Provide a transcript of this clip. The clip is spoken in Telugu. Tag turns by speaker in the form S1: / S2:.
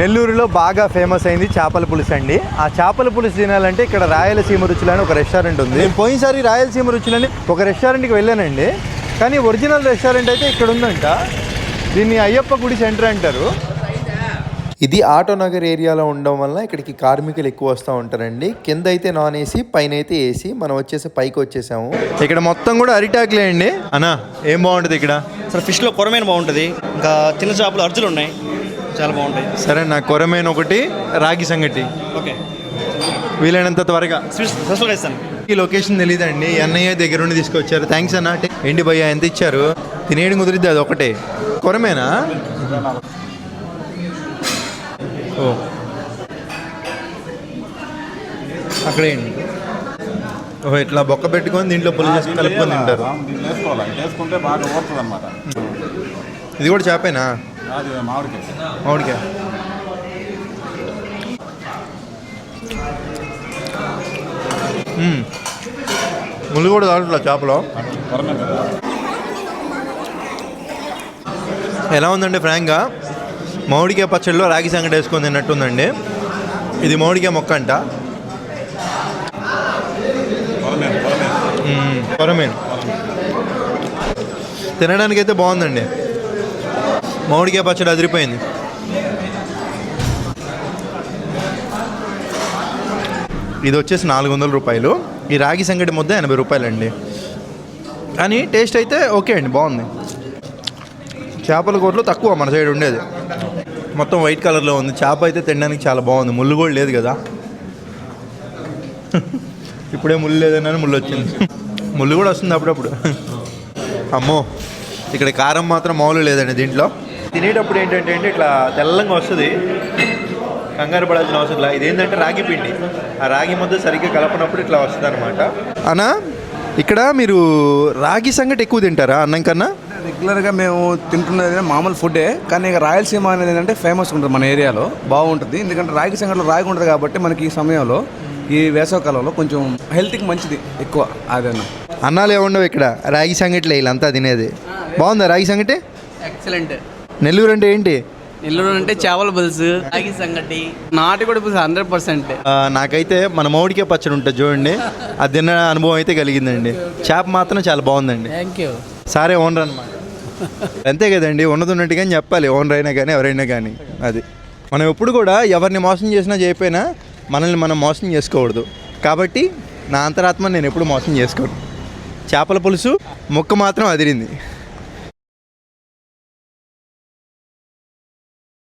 S1: నెల్లూరులో బాగా ఫేమస్ అయింది చేపల పులుసు అండి. ఆ చేపల పులుసు తినాలంటే ఇక్కడ రాయలసీమ రుచులని ఒక రెస్టారెంట్ ఉంది. నేను పోయినసారి రాయలసీమ రుచులని ఒక రెస్టారెంట్కి వెళ్ళానండి. కానీ ఒరిజినల్ రెస్టారెంట్ అయితే ఇక్కడ ఉందంట. దీన్ని అయ్యప్ప గుడి సెంటర్ అంటారు. ఇది ఆటో నగర్ ఏరియాలో ఉండడం వల్ల ఇక్కడికి కార్మికులు ఎక్కువ వస్తూ ఉంటారండి. కింద అయితే నాన్ ఏసీ పైన అయితే ఏసీ. మనం వచ్చేసి పైకి వచ్చేసాము. ఇక్కడ మొత్తం కూడా అరిటాకులే అండి. అన్నా ఏం బాగుంటుంది ఇక్కడ?
S2: సార్ ఫిష్లో కొరమైన బాగుంటుంది. ఇంకా చిన్న చేపలు అర్జులు ఉన్నాయి. చాలా బాగుంటాయి.
S1: సరే నా కొరమైన ఒకటి రాగి సంగటి.
S2: ఓకే.
S1: వీలైనంత త్వరగా.
S2: స్పెషల్గా ఇస్తాను
S1: ఈ లొకేషన్ తెలియదండి. అన్నయ్య దగ్గర నుండి తీసుకొచ్చారు. థ్యాంక్స్ అన్న. ఏంటి భయ్య ఎంత ఇచ్చారు? తినేయడం కుదిరిద్ది అది ఒకటే. కొరమేనా? ఓ. అక్కడేయండి ఓహో ఇట్లా బొక్క పెట్టుకొని దీంట్లో పుల్ల చేసి కలుపుకొని తింటారు.
S3: వేసుకోవాలి. ఇది వేసుకుంటే బాగా ఓడుతుంది అనమాట
S1: ఇది కూడా చేపేనా?
S3: అది మామిడికాయ.
S1: మామిడికాయ. మ్మ్. ముళ్ళు కూడా తాగట్లా చేపలో? ఎలా ఉందండి ఫ్రాంక్గా? మామిడికాయ పచ్చడిలో రాగి సంగటి వేసుకొని తిన్నట్టుందండి. ఇది మామిడికాయ మొక్క అంట. కొరమీను తినడానికి అయితే బాగుందండి. మామిడికాయ పచ్చడి అదిరిపోయింది. ఇది వచ్చేసి నాలుగు వందల రూపాయలు. ఈ రాగి సంగటి ముద్ద ఎనభై రూపాయలండి. కానీ టేస్ట్ అయితే ఓకే అండి బాగుంది. చేపల కూరలో తక్కువ మన సైడ్ ఉండేది. మొత్తం వైట్ కలర్లో ఉంది. చేప అయితే తినడానికి చాలా బాగుంది. ముళ్ళు కూడా లేదు కదా. ఇప్పుడే ముళ్ళు లేదన్నా ముళ్ళు వచ్చింది. ముళ్ళు కూడా వస్తుంది అప్పుడప్పుడు. అమ్మో ఇక్కడ కారం మాత్రం మామూలు లేదండి దీంట్లో. తినేటప్పుడు ఏంటంటే అండి ఇట్లా తెల్లంగా వస్తుంది. కంగారు పడాల్సిన అవసరం లేదు. ఇదేంటంటే రాగి పిండి. ఆ రాగి ముద్ద సరిగ్గా కలపనప్పుడు ఇట్లా వస్తుంది అనమాట అన్నా ఇక్కడ మీరు రాగి సంగటి ఎక్కువ తింటారా అన్నం కన్నా?
S4: రెగ్యులర్గా మేము తింటున్నది మామూలు ఫుడ్డే కానీ ఇక రాయలసీమ అనేది ఏంటంటే ఫేమస్ ఉంటుంది మన ఏరియాలో. బాగుంటుంది. ఎందుకంటే రాగి సంగట్లో రాగి ఉంటుంది కాబట్టి మనకి ఈ సమయంలో ఈ వేసవకాలంలో కొంచెం హెల్త్కి మంచిది ఎక్కువ అదన్నా
S1: అన్నాలు ఏముండవు ఇక్కడ? రాగి సంగటిలే వీళ్ళంతా తినేది. బాగుందా రాగి సంగటి?
S5: ఎక్సలెంట్.
S1: నెల్లూరు అంటే ఏంటి?
S5: నెల్లూరు అంటే చేపల పులుసు రాగి సంగటి నాటుకోడి పులుసు హండ్రెడ్ పర్సెంట్.
S1: నాకైతే మన మౌడికే పచ్చడి ఉంటుంది చూడండి. అది తిన్న అనుభవం అయితే కలిగిందండి. చేప మాత్రం చాలా బాగుందండి.
S5: థ్యాంక్ యూ
S1: సారే ఓనర్ అనమాట అంతే కదండి ఉన్నట్టుగానే చెప్పాలి ఓనర్ అయినా కానీ ఎవరైనా కానీ అది. మనం ఎప్పుడు కూడా ఎవరిని మోసం చేసినా చేయకపోయినా మనల్ని మనం మోసం చేసుకోకూడదు. కాబట్టి నా అంతరాత్మ నేను ఎప్పుడు మోసం చేసుకోను. చేపల పులుసు ముక్క మాత్రం అదిరింది.